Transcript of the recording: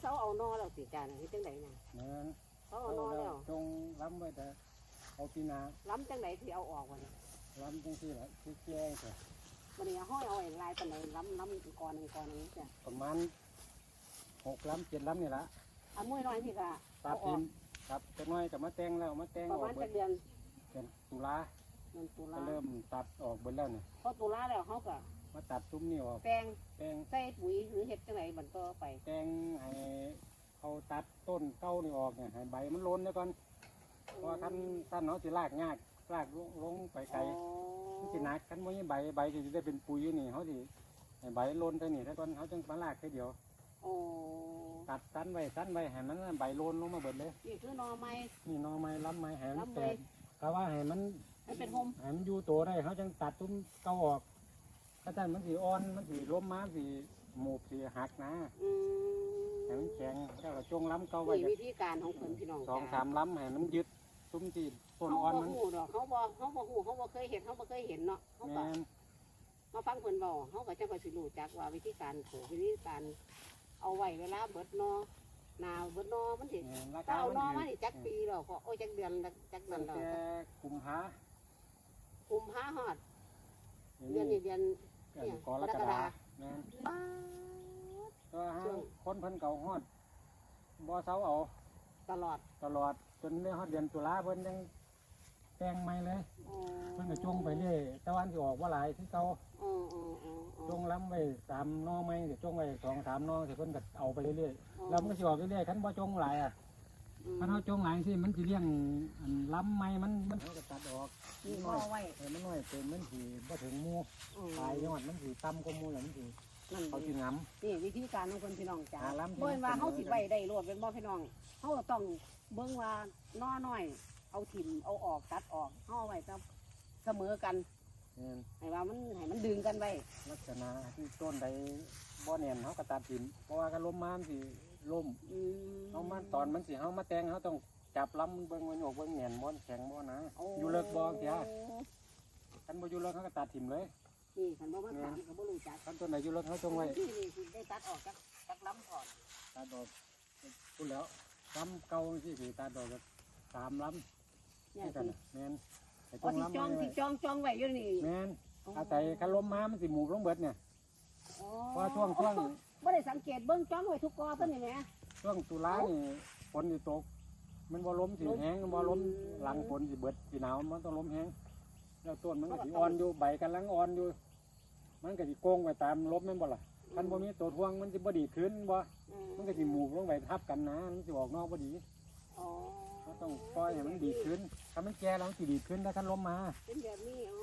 เสาเอานอแล้วสิจานนี่จังไดน่ะแม่นเขาเอานอแล้วจงล้ำไว้แต่เอาปีนาล้ำจังไดที่เอาออกวันล้ำจังซี่แหละคือแก้แต่วันนี้ห้อยเอาไอ้ลายปานไหนล้ำล้ำอีกก้อนหนึงก้อนหนึงจ้ะประมาณหกล้ำเจ็ดล้ำนี่ละเอามุ้ยน้อยพี่ก็ตัดเอาอทิอกมครับจะน้อยกับมาแต่งแล้วมาแต่งประออมากณเบิจัดกเดือนเป็นตุลาเดือนตุก็ลาเริ่มตัดออกเบิดแล้วเนี่ยพอตุลาแล้วเขาก็มาตัดซุ้มนี่ออกแปลงแต่งใส่ปุ๋ยหรือเห็ดจังได มันก็ไปแต่งให้เขาตัดต้นเก้านี่ออกเนี่ยให้ใบมันล้นแล้วก่อนเพราะว่าท่านท่านเนาะสิลากยากลากลงลงไปไกลมันสิหนักคันบ่มีใบใบก็สิได้เป็นปุ๋ยอยู่นี่เขาสิให้ใบล้นเท่านี้ถ้าตอนเขาจึงมาลากแค่เดียวโอ้ตัดตันไว้ตันไว้ให้มันใบล้นลงมาเบิดเลยนี่คือหนอไม้นี่หนอไม้ล้ำไม้ให้มันล้ำแตไม้กถ้าว่าให้มันมันเป็นโฮมให้มันอยู่โตได้เขาจึงตัดตุ้มเก่าออกถ้าท่านมันสิอ่อนมันสิล้มมาสิ หมูกสิหักนะอืมให้มันแข็งเจ้าก็จงล้ำเก่าไว้นี่วิธีการของเพิ่นพี่น้องสองจ้ะสามล้ำให้มันยึดตุ้มที่ต้นเขาอ่อนบ่มันฮู้ดอกเขาบ่เขาบ่ฮู้เขาบ่เคยเห็นเขาบ่เคยเห็นเนาะเขาแมก็นมาฟังเพิ่นเว้าเขาก็จะไปสิรู้จักว่าวิธีการปลูกวิธีการเอาไว้เวลาเบิดหนอหนาวเบิดหนอมันสิแม่นราถ้าคาเอามันหนอมาถืนี่จักปีแล้วก็โอ้ยจักเดือนละจักเดือตั้นงแล้วแต่กุมภากุมภาฮอดเดือนนี้เดือนเดือนกรกฎา แม่นป้าดก็ให้คนเพิ่นเก่าฮอดบ่เซาเอาตลอดตลอดจนได้ฮอดเดือนตุลาเพิ่นยังแต่งใหม่เลยอ๋อเพิ่นก็จงไปเรื่อยตะวันสิออกว่าหลายที่เก่าอ๋ออ๋ออ๋ออ๋อจงล้ำไว้สามหนอไม้สิจงไว้สองสามหนอสิเพิ่นก็เอาไปเรื่อยๆแล้วมันก็สิออกเรื่อยๆคันบ่จงหลายอะ อืมคันเฮาจงหลายสิมันสิเลี้ยงอันล้ำไม้มันมันเฮาก็ตัดออก นี่พ่อไว้เออมันน้อยเกินมันสิบ่ถึงหมู่อืมปลายยอดมันสิต่ำกว่าหมู่แล้วมันสินั่นเขาดีสิงํนี่วิธีการของคนพี่น้องจ้าหาล้ำที่เบิ่งว่ามันเป็นเขาสิไว้ได้รวดเป็นบ่พี่น้องเขาก็ต้องเบิ่งว่าน้อน้อย เอาถิ่มเอาออกตัดออกเขาเอาไว้ก็เสมอกันแม่นให้ว่ามันให้มันดึงกันไว้ ลักษณะที่ต้นใดบ่แน่นเฮาก็ตัดทิ่มเพราะว่าก็ลมมามันสิล่มอืมเฮามาตอนมันสิเฮามาแต่งเฮาต้อง จับลำเบิ่งมันโยกเบิ่งแหน่นบ่แข็งบ่นะโอ้อยู่เลิกบ่เสียคันบ่อยู่เลิกเฮาก็ตัดทิ่มเลยนี่คันบ่มาถามก็บ่รู้จักคันต้นไหนอยู่เลิกเฮาจงไว้ที่นี่สิได้ตัดออกจักจักล้ำก่อนตัดดอกพูดแล้วลำเก่าสิสิตัดดอกก็สามลำเนี่ยนี่กันสิน่ะแม่นให้จอ๋องที่ลำจองไว้ที่จองจองไว้อยู่นี่แม่นอาศัยคันลมมามันสิหมูบลงเบิดเนี่ยอ๋อเพราะว่าช่วงช่วงบ่ได้สังเกตเบิ่งจองไว้ทุกกอเพิ่นนี่แหมช่วงตุลานี่ฝนสิตก มันบ่ล้มสิแห้งมันบ่ล้มหลังฝนสิเบิดสิหนาวมันต้องล้มแห้งแล้วต้นมันก็สิอ่อนอยู่ใบกำลังอ่อนอยู่ มันก็สิโกงไปตามลมแม่นบ่ล่ะคันบ่มีตัวทวงมันสิบ่ดีขึ้นบ่อืมมันก็สิหมูบลงไปทับกันนะมันสิออกนอกบ่ดีอ๋อเราต้องปล่อยให้มันดีขึ้นถ้ามันแก่แล้วมันสิดีขึ้นถ้าคันลมมา เป็นแบบนี้อ๋อ